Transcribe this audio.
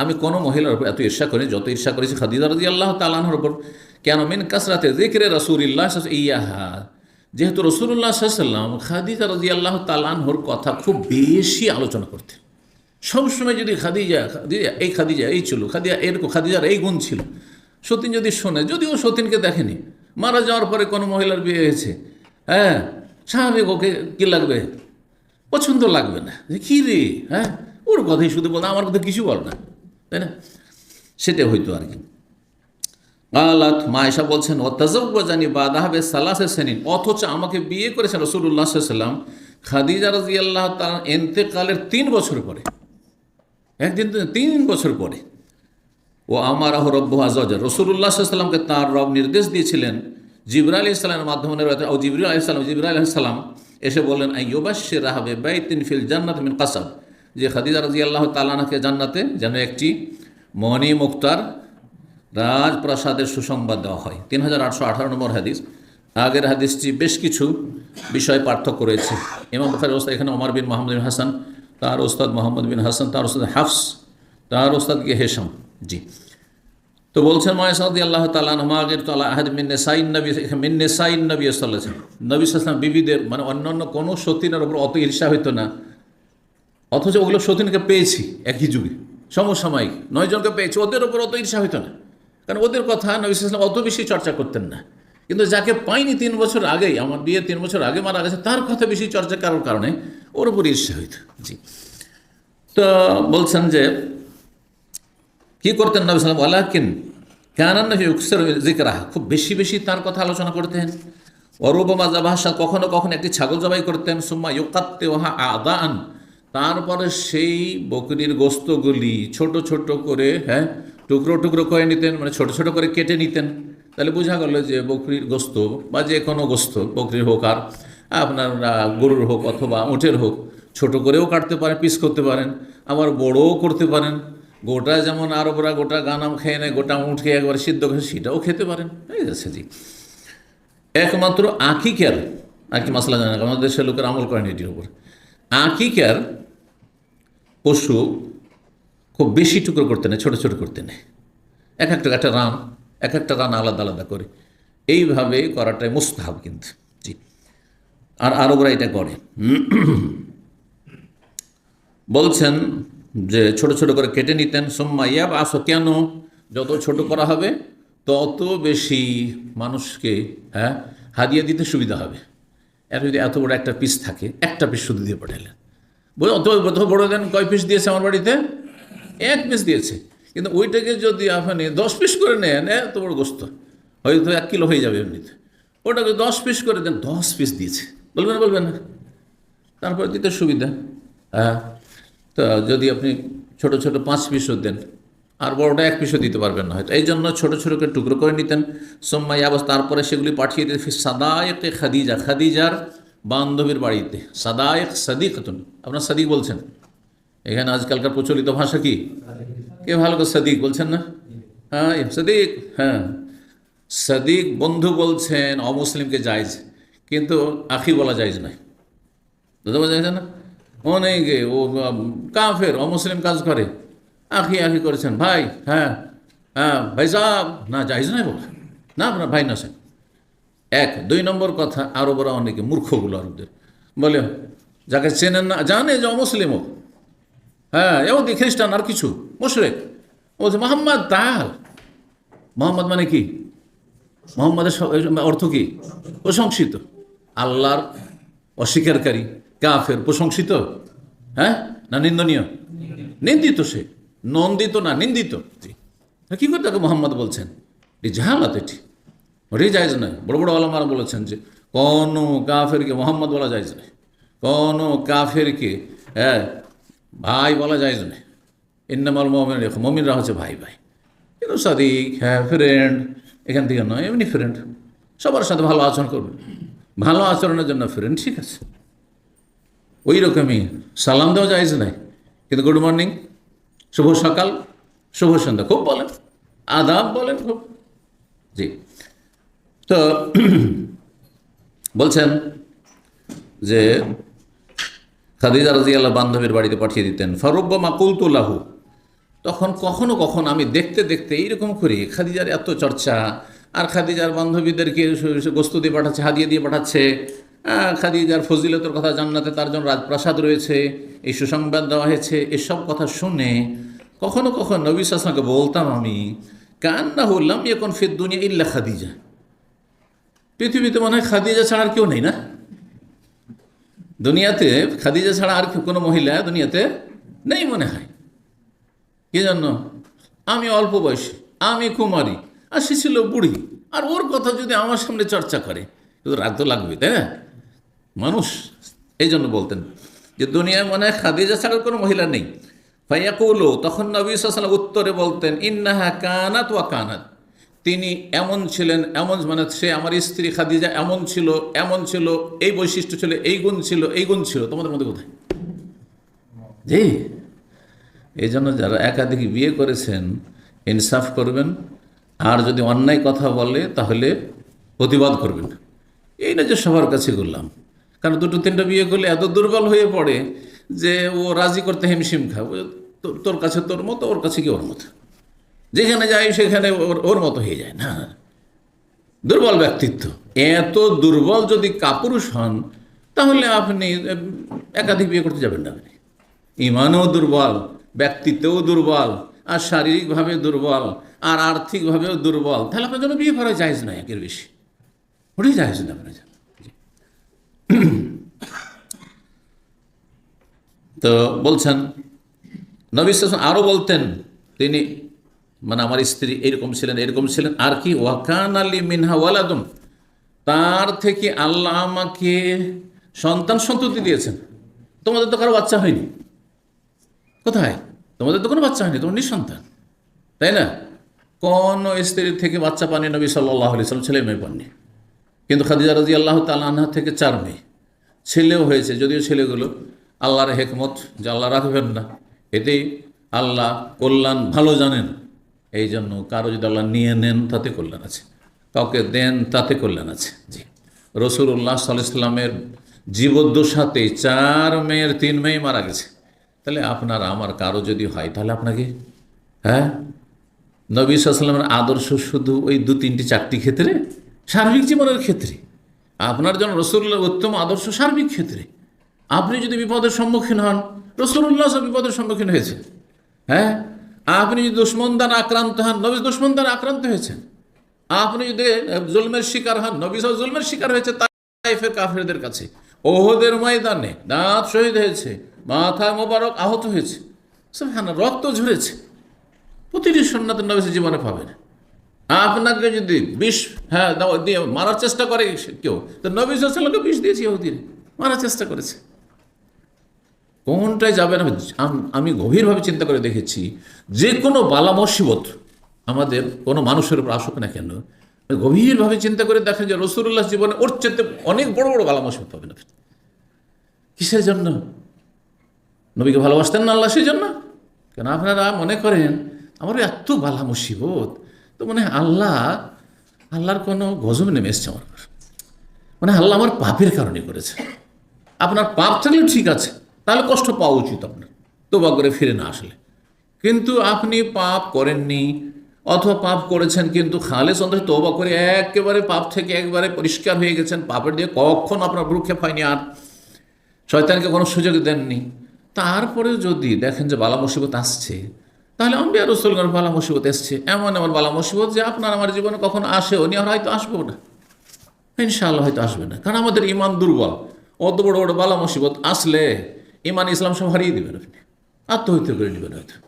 আমি কোনো মহিলার উপর এত ঈর্ষা করি, যত ঈর্ষা করেছি খাদিজা রাজি আল্লাহ তালাহর উপর। কেন মিন কাসরাতে জিক্রে রসুল্লাহ ইয়াহা যেহেতু রসুল্লাহ সাল্লাম খাদিজা রাজি আল্লাহ তালাহর কথা খুব বেশি আলোচনা করতেন সবসময় যদি খাদিজা খাদিজা, এই খাদিজা, এই ছিল, খাদিজা, এরকম খাদিজার এই গুণ ছিল। সতীন যদি শোনে, যদিও সতীনকে দেখেনি, মারা যাওয়ার পরে কোনো মহিলার বিয়ে হয়েছে হ্যাঁ স্বাভাবিক ওকে কী লাগবে? পছন্দ লাগবে না। যে কী রে হ্যাঁ ওর কথাই শুধু বল, আমার কথা কিছু বল না। তাই না? সেটা হইতো আর কি। আলাত মায়েশা বলছেন ও তাজব্ব জানি বাদাহাবে সালাসে সেনিন। অথচ আমাকে বিয়ে করেছেন রসুল্লাহ সাল্লাম খাদিজা রাজি আল্লাহ তার এন্তেকালের তিন বছর পরে। একদিন তিন বছর পরে। ও আমার আহ রব্বু আজর রসুল্লাহ সাল্লামকে তার রব নির্দেশ দিয়েছিলেন। জিবরা আলি ইসলামের মাধ্যমে ও জিবরুল আলি সাল্লাম জিবরা আলি এসে বললেন আই আইবাসে রাহাবে বাইতিন ফিল জান্নাত মিন কাসাব। যে খাদিজা রাজি আল্লাহ তালানাকে জান্নাতে যেন একটি মণি মুক্তার রাজপ্রাসাদের সুসংবাদ দেওয়া হয়। তিন হাজার আটশো আঠারো নম্বর হাদিস। আগের হাদিসটি বেশ কিছু বিষয় পার্থক্য রয়েছে। ইমাম বুখারের ওস্তাদ এখানে ওমর বিন মোহাম্মদ বিন হাসান, তার ওস্তাদ মোহাম্মদ বিন হাসান, তার ওস্তাদ হাফস, তার ওস্তাদ গিয়ে হেসাম জি। তো বলছেন ময়সাদি আল্লাহ তালা আগের তালা আহাদ মিন্নে সাইন নবী মিন্নে সাইন নবী সাল্লাম নবী সাল্লাম বিবিদের মানে অন্যান্য কোনো সতীনের ওপর অত ঈর্ষা হইতো না। অথচ ওগুলো সতীনকে পেয়েছি একই যুগে, সমসাময়িক। নয় জনকে পেয়েছি, ওদের ওপর অত ঈর্ষা হইতো না। কারণ ওদের কথা নবী সাল্লাম অত বেশি চর্চা করতেন না। কিন্তু যাকে পাইনি তিন বছর আগেই, আমার বিয়ে তিন বছর আগে মারা গেছে, তার কথা বেশি চর্চা করার কারণে ওর উপর ঈর্ষা হইত। জি। তো বলছেন যে, কি করতেন নবী সাল্লাম আল্লাহকিন কেন উকসের জিকরা খুব বেশি বেশি তার কথা আলোচনা করতেন। অরুবমা জাবাহাসা কখনো কখনো একটি ছাগল জবাই করতেন। সুম্মা ইউকাত্তে ওহা আদান তারপরে সেই বকরির গোস্তগুলি ছোট ছোট করে হ্যাঁ টুকরো টুকরো করে নিতেন মানে ছোট ছোট করে কেটে নিতেন। তাহলে বোঝা গেল যে বকরির গোস্ত, বা যে কোনো গোস্ত, বকরির হোক আর, আপনার গরুর হোক অথবা উঁটের হোক, ছোট করেও কাটতে পারেন, পিস করতে পারেন, আবার বড়ও করতে পারেন। গোটা যেমন আরবরা গোটা গানাম খেয়ে নেয়, গোটা উঁট খেয়ে একবার সিদ্ধ করে, সেটাও খেতে পারেন। ঠিক আছে জি একমাত্র আকি মশলা জানা আমাদের দেশের লোকের আমল করেন এটির উপর। আকিকের পশু খুব বেশি টুকরো করতে নেয় ছোটো ছোটো করতে নেয় এক একটা একটা রান, এক একটা রান আলাদা আলাদা করে। এইভাবে করাটাই মুস্তাহাব কিন্তু, জি। আর আরবরা এটা করে। বলছেন যে ছোট ছোট করে কেটে নিতেন, সোম্মা ইয়াব আসো কেন? যত ছোট করা হবে, তত বেশি মানুষকে হ্যাঁ হাদিয়ে দিতে সুবিধা হবে। এর যদি এত বড় একটা পিস থাকে, একটা পিস শুধু দিয়ে পাঠালেন। বলে অত বড় দেন কয় পিস দিয়েছে আমার বাড়িতে? এক পিস দিয়েছে। কিন্তু ওইটাকে যদি আপনি দশ পিস করে নেন এত বড় গোস্ত। হয়তো এক কিলো হয়ে যাবে এমনিতে। ওটাকে দশ পিস করে দেন, দশ পিস দিয়েছে। বলবেন বলবেন না। তারপরে দিতে সুবিধা। হ্যাঁ। তো যদি আপনি ছোট ছোট পাঁচ পিসও দেন, আর বড়টা এক পিসও দিতে পারবেন না হয়তো। এই জন্য ছোটো ছোটো করে টুকরো করে নিতেন। সোম্মাই আবাস, তারপরে সেগুলি পাঠিয়ে দিতেন। সাদায়েকে খাদিজা, খাদিজার বান্ধবীর বাড়িতে, সাদায়েক সাদিকতুন। আপনার সাদিক বলছেন। এখানে আজকালকার প্রচলিত ভাষা কি? কে ভালো করে সাদিক বলছেন না? হ্যাঁ সাদিক হ্যাঁ। সাদিক বন্ধু বলছেন, অমুসলিমকে জায়জ। কিন্তু আখি বলা জায়জ নয়। বুঝতে পারছেন না? অনেকে, ও কাফের, অমুসলিম কাজ করে। আখি আখি করেছেন। ভাই হ্যাঁ হ্যাঁ ভাই সাহ না জাহিজ নাই বলে। না, আপনার ভাই না সে এক, দুই নম্বর কথা, আরও বড় অনেকে মূর্খগুলো আরবদের। বলে, যাকে চেনেন না, জানে যে অমুসলিম ও। হ্যাঁ এমনকি খ্রিস্টান, আর কিছু, মুশরেক। বলছে, মোহাম্মদ তাহাল। মোহাম্মদ মানে কি? মোহাম্মদের অর্থ কি? প্রশংসিত। আল্লাহর অস্বীকারী, কাফের, প্রশংসিত। হ্যাঁ না নিন্দনীয়? নিন্দিত সে। নন্দিত না নিন্দিত। কি করে তাকে মোহাম্মদ বলছেন এটি জাহালাত এটি। ওটাই জায়জ নয় বড় বড় আলমারা বলেছেন যে, কোনো কাফেরকে মোহাম্মদ বলা যায় নয় কোনো কাফেরকে হ্যাঁ ভাই বলা যায় নয় ইন্নামাল মমিন রেখো মমিনরা হচ্ছে ভাই ভাই। কিন্তু সাদিক হ্যাঁ ফ্রেন্ড এখান থেকে নয়, এমনি ফ্রেন্ড সবার সাথে ভালো আচরণ করবে। ভালো আচরণের জন্য ফ্রেন্ড ঠিক আছে। ওই রকমই সালাম দেওয়া যায় নাই কিন্তু গুড মর্নিং শুভ সকাল, শুভ সন্ধ্যা, খুব বলেন, আদাব বলেন খুব। জি। তো বলছেন যে খাদিজা রাজি আল্লাহ বান্ধবীর বাড়িতে পাঠিয়ে দিতেন, ফারুব্বা মাকুলতুল্লাহু তখন কখনো কখনো আমি দেখতে দেখতে এইরকম করি খাদিজার এত চর্চা, আর খাদিজার বান্ধবীদেরকে গোস্ত দিয়ে পাঠাচ্ছে, হাদিয়ে দিয়ে পাঠাচ্ছে খাদিজার ফজিলতের কথা জান্নাতে তার জন্য রাজপ্রাসাদ রয়েছে, এই সুসংবাদ দেওয়া হয়েছে, এসব কথা শুনে কখনো কখনো নবী সাসনাকে বলতাম আমি কান্না হলাম এখন ফের দুনিয়া ইল্লা খাদিজা। পৃথিবীতে মনে হয় খাদিজা ছাড়া আর কেউ নেই না? দুনিয়াতে খাদিজা ছাড়া আর কোনো মহিলা দুনিয়াতে নেই মনে হয়। কি জন্য? আমি অল্প বয়সী, আমি কুমারী, আর সে ছিল বুড়ি। আর ওর কথা যদি আমার সামনে চর্চা করে কিন্তু রাগ তো লাগবে তাই না? মানুষ এই জন্য বলতেন যে দুনিয়ায় মনে হয় খাদিজা ছাড়া কোনো মহিলা নেই। ভাইয়া কৌলো তখন নবী সাল্লাম উত্তরে বলতেন, ইন্নাহা কানাত ওয়া কানাত। তিনি এমন ছিলেন, এমন মানে সে আমার স্ত্রী খাদিজা এমন ছিল এমন ছিল, এই বৈশিষ্ট্য ছিল, এই গুণ ছিল, এই গুণ ছিল। তোমাদের মধ্যে কোথায়? জি। এই জন্য যারা একাধিক বিয়ে করেছেন, ইনসাফ করবেন, আর যদি অন্যায় কথা বলে, তাহলে প্রতিবাদ করবেন। এই না যে সবার কাছে করলাম। কারণ দুটো তিনটা বিয়ে করলে এত দুর্বল হয়ে পড়ে যে ও রাজি করতে হিমশিম ও তোর কাছে তোর মতো, ওর কাছে কি ওর মতো? যেখানে যাই সেখানে ওর ওর মতো হয়ে যায় না। দুর্বল ব্যক্তিত্ব। এত দুর্বল যদি কাপুরুষ হন, তাহলে আপনি একাধিক বিয়ে করতে যাবেন না আপনি। ইমানও দুর্বল, ব্যক্তিত্বও দুর্বল, আর শারীরিকভাবে দুর্বল, আর আর্থিকভাবেও দুর্বল। তাহলে আপনার জন্য বিয়ে করা যায় না একের বেশি। ওটাই যায় না আপনার জন্য। তো বলছেন, নবী আরও বলতেন, তিনি মানে আমার স্ত্রী এরকম ছিলেন এরকম ছিলেন, আর কি ওয়াকান আলী মিনহা ওয়ালাদুম তার থেকে আল্লাহ আমাকে সন্তান সন্ততি দিয়েছেন। তোমাদের তো কারও বাচ্চা হয়নি। কোথায়? তোমাদের তো কোনো বাচ্চা হয়নি, তোমার নিঃসন্তান। তাই না? কোন স্ত্রীর থেকে বাচ্চা পানি নবী সাল্লাহ আলি সাল্লাম, ছেলে মেয়ে পাননি। কিন্তু খাদিজা রাজি আল্লাহ তাল্লাহা থেকে চার মেয়ে। ছেলেও হয়েছে, যদিও ছেলেগুলো আল্লাহর হেকমত, যে আল্লাহ রাখবেন না। এতেই আল্লাহ কল্যাণ ভালো জানেন। এই জন্য কারও যদি আল্লাহ নিয়ে নেন, তাতে কল্যাণ আছে। কাউকে দেন, তাতে কল্যাণ আছে। জি। রসুল্লাহ সাল্লামের জীবদ্দশাতে চার মেয়ের তিন মেয়ে মারা গেছে। তাহলে আপনার, আমার কারও যদি হয়, তাহলে আপনাকে? হ্যাঁ? নবী সাল্লামের আদর্শ শুধু ওই দু তিনটি চারটি ক্ষেত্রে? সার্বিক জীবনের ক্ষেত্রে। আপনার জন্য রসুল্লাহ উত্তম আদর্শ সার্বিক ক্ষেত্রে। আপনি যদি বিপদের সম্মুখীন হন রসুল্লাহ বিপদের সম্মুখীন হয়েছে হ্যাঁ? আপনি যদি দুশ্মন দ্বারা আক্রান্ত হন, নবী দুশ্মন দ্বারা আক্রান্ত হয়েছেন। আপনি যদি জুলমের শিকার হন, নবী সব জুলমের শিকার হয়েছে তাইফের কাফেরদের কাছে। ওহদের ময়দানে দাঁত শহীদ হয়েছে, মাথা মোবারক আহত হয়েছে। সব হ্যাঁ রক্ত ঝরেছে। প্রতিটি সন্ন্যত নবীসের জীবনে পাবেন। আপনাকে যদি বিষ হ্যাঁ দিয়ে মারার চেষ্টা করে কেউ, তো নবী সাল্লামকে বিষ দিয়েছি ইহুদির। মারার চেষ্টা করেছে। কোনটায় যাবে না। আমি গভীরভাবে চিন্তা করে দেখেছি, যে কোনো বালা মুসিবত আমাদের কোনো মানুষের উপর আসুক না কেন, গভীরভাবে চিন্তা করে দেখেন যে রসুল্লাহ জীবনে ওর চেতে অনেক বড় বড় বালা মুসিবত পাবেন আপনি কিসের জন্য? নবীকে ভালোবাসতেন না আল্লাহ সেই জন্য কেন আপনারা মনে করেন আমার এত বালা মুসিবত, তো মানে আল্লাহ, আল্লাহর কোনো গজব নেমে এসছে আমার মানে আল্লাহ আমার পাপের কারণে করেছে। আপনার পাপ থাকলে ঠিক আছে। তাহলে কষ্ট পাওয়া উচিত আপনার। তোবা করে ফিরে না আসলে। কিন্তু আপনি পাপ করেননি, অথবা পাপ করেছেন কিন্তু খালে সন্দেহ তোবা করে একেবারে পাপ থেকে একবারে পরিষ্কার হয়ে গেছেন, পাপের দিয়ে কখন আপনার ভ্রুক্ষেপ হয়নি আর। শয়তানকে কোনো সুযোগ দেননি। তারপরে যদি দেখেন যে বালা মুসিবত আসছে, তাহলে আমি আর রসুলগঞ্জ বালা মুসিবত এসছে। এমন এমন বালা মুসিবত যে আপনার আমার জীবনে কখনো আসেও নি আর হয়তো আসবেও না। ইনশাআল্লাহ হয়তো আসবে না। কারণ আমাদের ইমান দুর্বল। অত বড় বড় বালা মুসিবত আসলে ইমান ইসলাম সব হারিয়ে দেবেন আপনি। আত্মহত্যা করে নেবেন হয়তো।